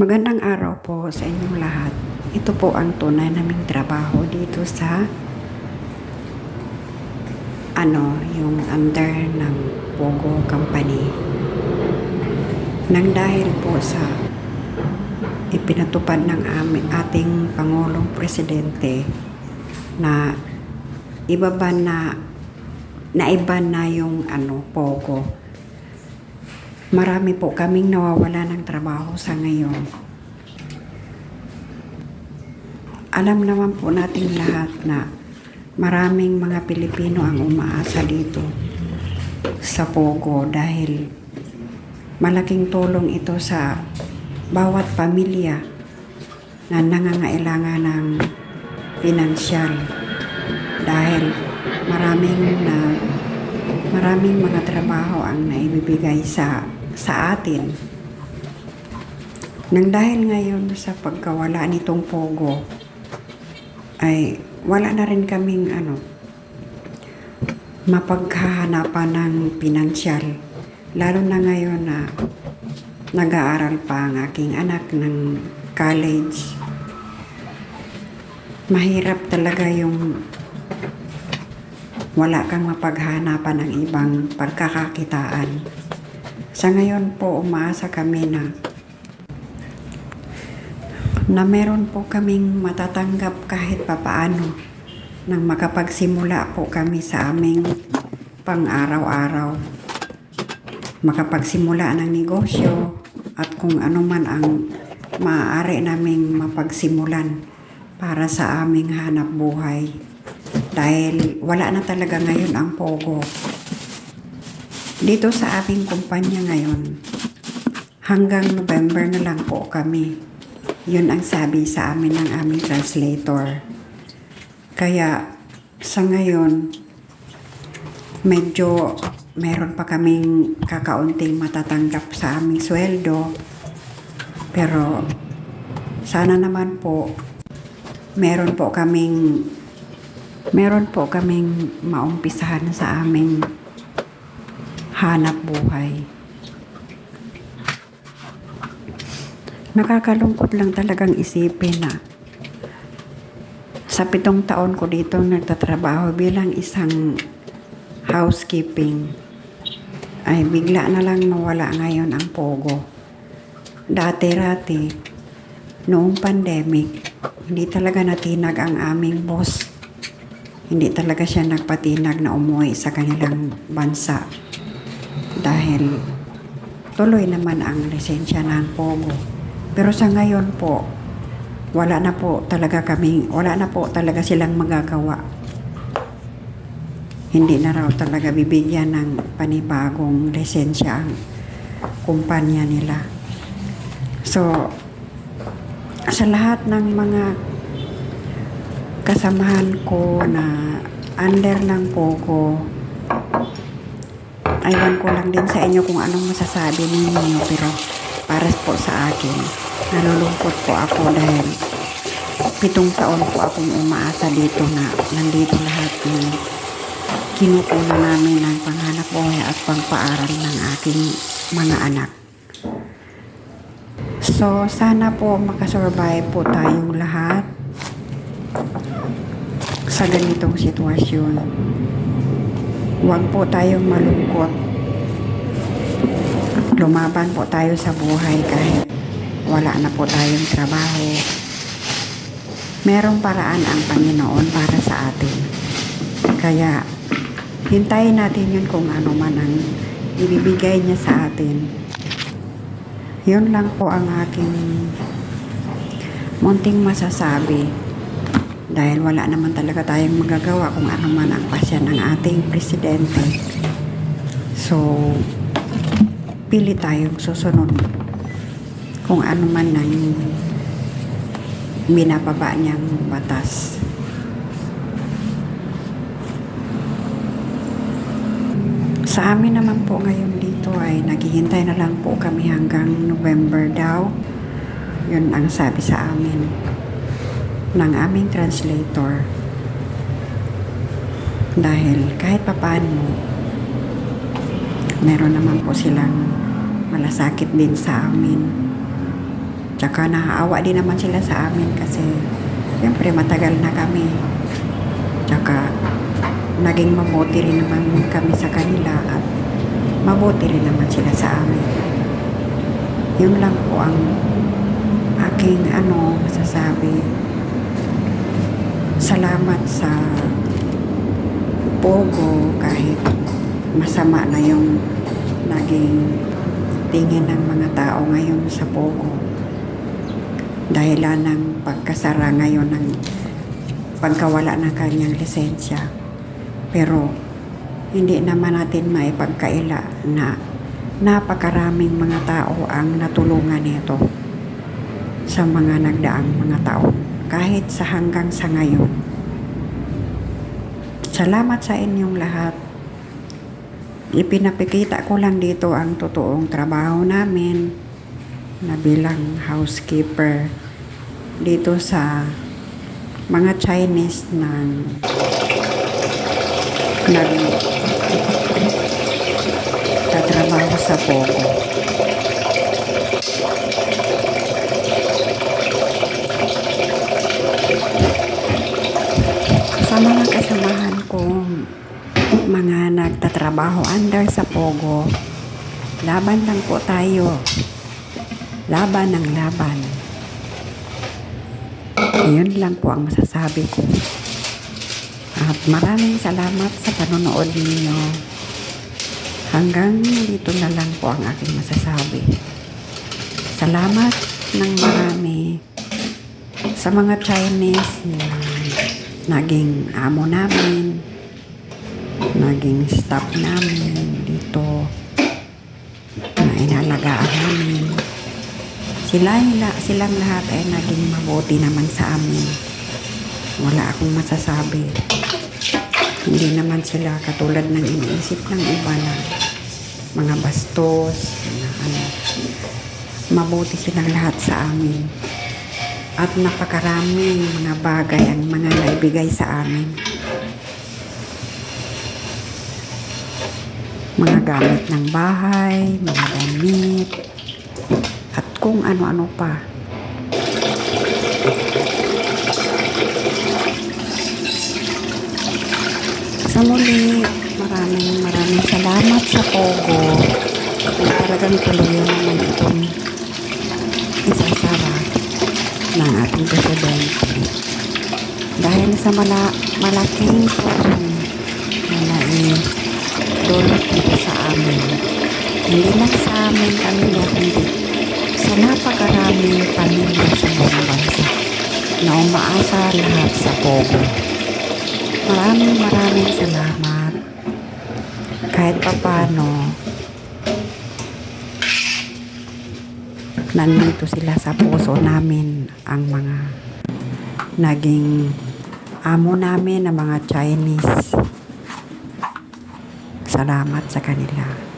Magandang araw po sa inyong lahat. Ito po ang tunay naming trabaho dito sa ano, yung under ng Pogo Company. Nang dahil po sa ipinatupad ng aming ating Pangulong Presidente na ibaba na naiba na yung ano, Pogo marami po kaming nawawala ng trabaho sa ngayon. Alam naman po natin lahat na maraming mga Pilipino ang umaasa dito sa Pogo dahil malaking tulong ito sa bawat pamilya na nangangailangan ng pinansyal dahil maraming na maraming mga trabaho ang naibibigay sa sa atin. Nang dahil ngayon sa pagkawala nitong Pogo, ay wala na rin kaming ano, mapaghahanapan ng pinansyal. Lalo na ngayon na nag-aaral pa ang aking anak ng college. Mahirap talaga yung wala kang mapaghanapan ng ibang pagkakakitaan. Sa ngayon po, umaasa kami na na meron po kaming matatanggap kahit papaano nang makapagsimula po kami sa aming pang-araw-araw. Makapagsimula ng negosyo at kung ano man ang maaari naming mapagsimulan para sa aming hanap buhay. Dahil wala na talaga ngayon ang pogo. Dito sa aming kumpanya ngayon, hanggang November na lang po kami. Yun ang sabi sa amin ng aming translator. Kaya sa ngayon, medyo meron pa kaming kakaunting matatanggap sa aming sweldo. Pero sana naman po meron po kaming meron po kaming maumpisahan sa aming hanap buhay. Nakakalungkot lang talagang isipin na sa pitong taon ko dito nagtatrabaho bilang isang housekeeping ay bigla na lang nawala ngayon ang pogo. Dati-rati, noong pandemic, hindi talaga natinag ang aming boss. Hindi talaga siya nagpatinag na umuwi sa kanilang bansa dahil tuloy naman ang lisensya ng Pogo. Pero sa ngayon po, wala na po talaga kami, wala na po talaga silang magagawa. Hindi na raw talaga bibigyan ng panibagong lisensya ang kumpanya nila. So, sa lahat ng mga kasamahan ko na under ng Pogo, aywan ko lang din sa inyo kung anong masasabi ninyo pero para po sa akin nalulungkot po ako dahil pitong taon po akong umaasa dito na nandito lahat ng kinukuna namin ng panghanap buhay at pangpaaral ng aking mga anak. So, sana po makasurvive po tayong lahat sa ganitong sitwasyon. Huwag po tayong malungkot. Lumaban po tayo sa buhay kahit wala na po tayong trabaho. Merong paraan ang Panginoon para sa atin. Kaya, hintayin natin yun kung ano man ang ibibigay niya sa atin. Yun lang po ang aking munting masasabi dahil wala naman talaga tayong magagawa kung ano man ang pasya ng ating presidente. So, pili tayong susunod kung ano man ang binababa niyang batas. Sa amin naman po ngayon dito ay naghihintay na lang po kami hanggang November daw. Yun ang sabi sa amin ng aming translator. Dahil kahit papano, meron naman po silang malasakit din sa amin. Tsaka naaawa din naman sila sa amin kasi siyempre matagal na kami. Tsaka naging mabuti rin naman kami sa kanila at mabuti rin naman sila sa amin. Yun lang po ang aking ano masasabi. Salamat sa Pogo kahit masama na yung naging tingin ng mga tao ngayon sa Pogo. Dahilan ng pagkasara ngayon ng pagkawala ng kanyang lisensya. Pero hindi naman natin maipagkaila na napakaraming mga tao ang natulungan nito sa mga nagdaang mga taon kahit sa hanggang sa ngayon. Salamat sa inyong lahat. Ipinapikita ko lang dito ang totoong trabaho namin na bilang housekeeper dito sa mga Chinese ng nag tatrabaho sa Pogo. Sa mga kasamahan kong mga nagtatrabaho under sa Pogo, laban lang po tayo. Laban ng laban. Yun lang po ang masasabi ko. At maraming salamat sa panonood ninyo. Hanggang dito na lang po ang aking masasabi. Salamat ng marami sa mga Chinese na naging amo namin, naging staff namin dito na inalagaan namin. Sila, silang lahat ay naging mabuti naman sa amin. Wala akong masasabi. Hindi naman sila katulad ng iniisip ng iba na mga bastos, na ano. Mabuti silang lahat sa amin. At napakaraming mga bagay ang mga naibigay sa amin. Mga gamit ng bahay, mga damit, at kung ano-ano pa. Sa muli, maraming maraming salamat sa Pogo. Na talagang tuloy naman itong isasara ng ating presidente. Dahil sa mala, malaking tulong na naidulot dito sa amin. Hindi lang sa amin pamilya, kundi sa napakaraming pamilya sa buong bansa na umaasa lahat sa Pogo. Maraming maraming salamat. Kahit papano, nandito sila sa puso namin ang mga naging amo namin na mga Chinese. Salamat sa kanila.